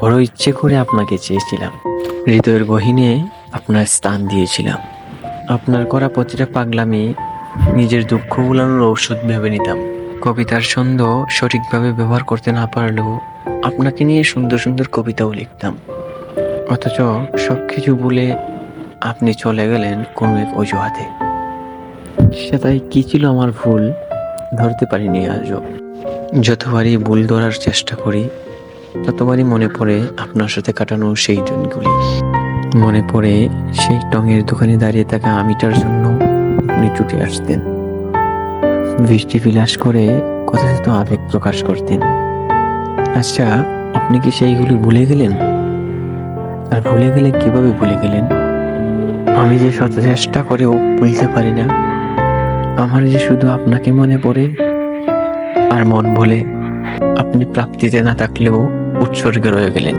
বড় ইচ্ছে করে আপনাকে চেয়েছিলাম। হৃদয়ের গহিনে আপনার স্থান দিয়েছিলাম। আপনার করা প্রতিটা পাগলামি নিজের দুঃখ ভুলানোর ঔষধ ভেবে নিতাম। কবিতার ছন্দ সঠিকভাবে ব্যবহার করতে না পারলেও আপনাকে নিয়ে সুন্দর সুন্দর কবিতাও লিখতাম। অথচ সব কিছু বলে আপনি চলে গেলেন কোনো এক অজুহাতে। সেটাই কি ছিল আমার ভুল ধরতে পারিনি আজও। যতবারই ভুল ধরার চেষ্টা করি ততবারই মনে পড়ে আপনার সাথে কাটানো সেই দিনগুলি? মনে পড়ে সেই টঙের দোকানে দাঁড়িয়ে থাকা আমিটার জন্য আপনি ছুটে আসতেন। বৃষ্টি বিলাস করে কথাতে তো আবেগ প্রকাশ করতেন। আচ্ছা আপনি কি সেইগুলি ভুলে গেলেন? আর ভুলে গেলে কীভাবে ভুলে গেলেন? আমি যে শত চেষ্টা করেও ভুলতে পারি না, আমার যে শুধু আপনাকে মনে পড়ে আর মন বলে। আপনি প্রাপ্তিতে না থাকলেও উৎসর্গে রয়ে গেলেন।